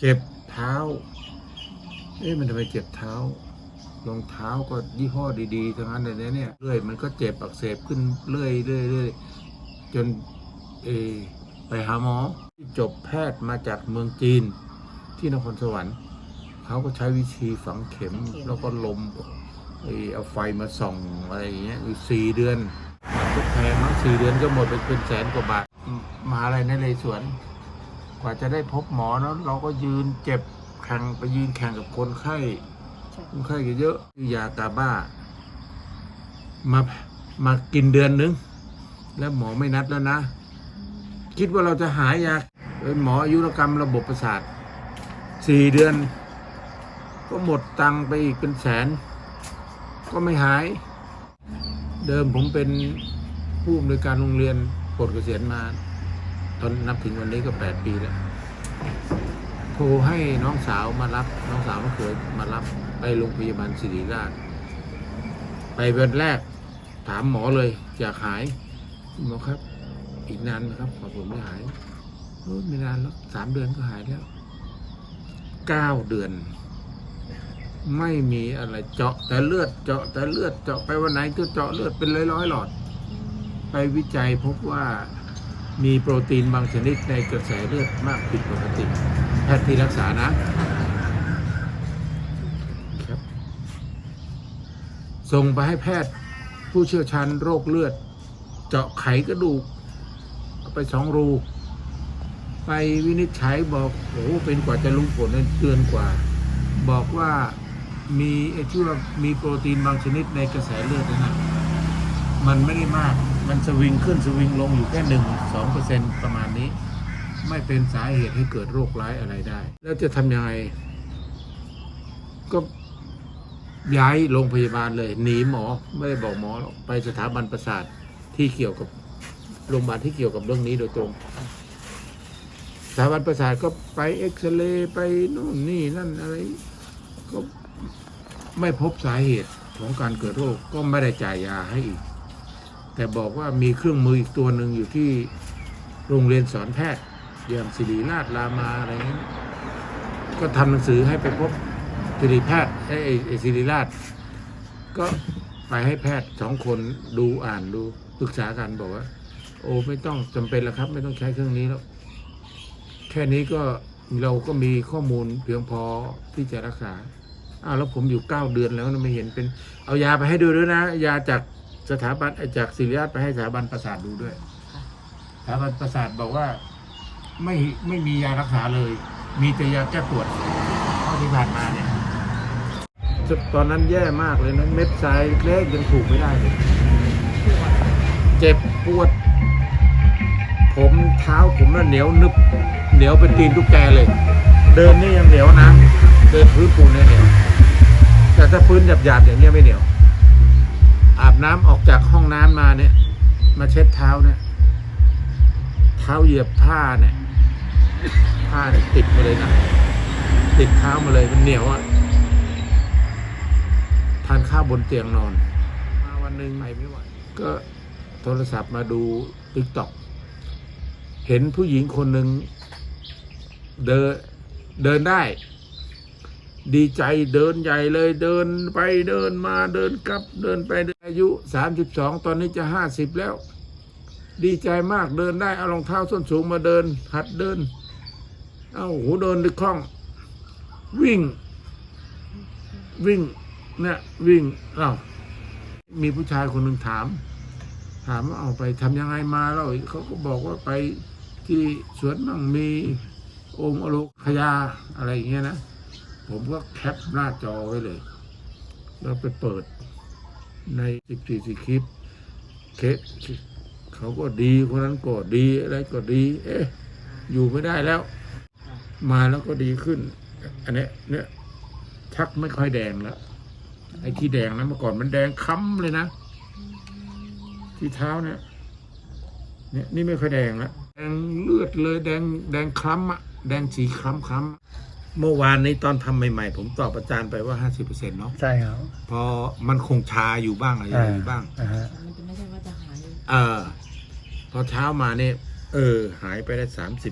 เจ็บเท้า เอ๊ะมันทำไมเจ็บเท้ารองเท้าก็ยี่ห้อดีๆทั้งนั้นเลยนะเนี่ยเรื่อยมันก็เจ็บอักเสบขึ้นเรื่อยเรื่อยเรื่อยจนเออไปหาหมอที่จบแพทย์มาจากเมืองจีนที่นครสวรรค์เขาก็ใช้วิธีฝังเข็มแล้วก็ลมเออเอาไฟมาส่องอะไรอย่างเงี้ยอยู่สี่เดือนก็แพงนะสี่เดือนก็หมดไปเป็นแสนกว่าบาทมหาอะไรนะเลยสวนก ว่าจะได้พบหมอเนาะเราก็ยืนเจ็บแข่งไปยืนแข่งกับคนไข้ใช่คนไข้ก็เยอะยากาบ้า มามากินเดือนนึง แล้วหมอไม่นัดแล้วนะ คิดว่าเราจะหายยาเป็นหมออายุรกรรมระบบประสาทสี่เดือน ก็หมดตังค์ไปอีกเป็นแสน ก็ไม่หาย เดิมผมเป็นผู้อำนวยการโรงเรียนปลดเกษียณมา ตอนนับถึงวันนี้ก็แปดปีแล้วโทรให้น้องสาวมารับ น้องสาวม่เคยมารับไปโรงพยาบาลศิริราช ไปวันแรก ถามหมอเลยอยากหายหมอครับ อีกนานไหมครับขอผมไม่หายโอ้ยไม่นานแล้วสามเดือนก็หายแล้วเก้าเดือน ไม่มีอะไรเจาะแต่เลือดเจาะแต่เลือดเจาะไปวันไหนก็เจาะเลือดเป็นร้อยๆหลอด ไปวิจัยพบว่า มีโปรตีนบางชนิดในกระแสเลือดมากผิดปกติ แพทย์ที่รักษานะครับส่งไปให้แพทย์ผู้เชี่ยวชาญโรคเลือด เจาะไขกระดูก ไปสองรู ไปวินิจฉัยบอกโอ้โหเป็นกว่าจะรู้ผลนั้นเดือนกว่า บอกว่ามีไอ้ที่ว่ามีโปรตีนบางชนิดในกระแสเลือดนะมันไม่ได้มาก มันสวิงขึ้นสวิงลงอยู่แค่หนึ่งสองเปอร์เซ็นประมาณนี้ ไม่เป็นสาเหตุให้เกิดโรคร้ายอะไรได้ แล้วจะทำยังไง ก็ย้ายโรงพยาบาลเลย หนีหมอไม่ได้บอกหมอหรอกไปสถาบันประสาทที่เกี่ยวกับโรงพยาบาลที่เกี่ยวกับเรื่องนี้โดยตรงสถาบันประสาทก็ไปเอ็กซเรย์ไปนู่นนี่นั่นอะไร ก็ไม่พบสาเหตุของการเกิดโรคก็ไม่ได้จ่ายยาให้อีก แต่บอกว่ามีเครื่องมืออีกตัวหนึ่งอยู่ที่โรงเรียนสอนแพทย์อย่างศิริราชรามาอะไรเงี้ยก็ทำหนังสือให้ไปพบศิริแพทย์ไอ้ไอ้ศิริราช ก็ไปให้แพทย์สองคนดูอ่านดูปรึกษากันบอกว่า โอ้ไม่ต้องจำเป็นแล้วครับ ไม่ต้องใช้เครื่องนี้แล้ว แค่นี้ก็เราก็มีข้อมูลเพียงพอที่จะรักษาอ้าวแล้วผมอยู่เก้าเดือนแล้วนะไม่เห็นเป็น เอายาไปให้ดูด้วยนะ ยาจาก สถาบันเอ่อจากศิริราชไปให้สถาบันประสาทดูด้วยสถาบันประสาทบอกว่าไม่ไม่มียารักษาเลย มีแต่ยาแก้ปวดเท่าที่ผ่านมาเนี่ยตอนนั้นแย่มากเลยนะเม็ดทรายเล็กยังถูกไม่ได้เลยเจ็บปวด ผมเท้าผมน่ะเหนียวนึบเหนียวเป็นตีนตุ๊กแกเลย เดินนี่ยังเหนียวนะเดินพื้นปูนเนี่ยเหนียวแต่ถ้าพื้นหยาบๆอย่างเงี้ยไม่เหนียวอา บน้ำออกจากห้องน้ำมาเนี่ย มาเช็ดเท้าเนี่ย เท้าเหยียบผ้าเนี่ย ผ้าเนี่ยติดมาเลยนะติดเท้ามาเลยมันเหนียวอะทานข้าวบนเตียงนอน มาวันหนึ่งไปไม่ไหวก็โทรศัพท์มาดูติ๊กต็อกเห็นผู้หญิงคนหนึ่งเดินเดินได้ ดีใจเดินใหญ่เลยเดินไปเดินมาเดินกลับเดินไปอายุสามสิบสองตอนนี้จะห้าสิบแล้ว ดีใจมากเดินได้เอารองเท้าส้นสูงมาเดิน หัดเดิน เอาโหเดินด้วยคล่อง วิ่ง วิ่งเนี่ยวิ่งเอ้ามีผู้ชายคนหนึ่งถาม ถามว่าเอาไปทำยังไงมาแล้วเขาก็บอกว่าไปที่สวนมั่งมีองค์อโลคยาอะไรอย่างเงี้ยนะ ผมก็แคปหน้าจอไว้เลย แล้วไปเปิดในสิบสี่สิคลิปเคสเขาก็ดีคนนั้นก็ดีอะไรก็ดี เอ๊ะ อยู่ไม่ได้แล้ว มาแล้วก็ดีขึ้น อันเนี้ยเนี่ยชักไม่ค่อยแดงแล้ว ไอ้ที่แดงนะเมื่อก่อนมันแดงค้ำเลยนะ ที่เท้าเนี่ยเนี่ยนี่ไม่ค่อยแดงแล้วแดงเลือดเลยแดงแดงคล้ำอะแดงสีคล้ำคล้ำ เมื่อวานนี้ตอนทำใหม่ๆ ผมตอบอาจารย์ไปว่าห้าสิบเปอร์เซ็นต์เนาะใช่ครับพอมันคงชาอยู่บ้างอะไรอยู่บ้างอ่าฮะมันจะไม่ใช่ว่าจะหายเออพอเช้ามาเนี่ยเออ หายไปได้สามสิ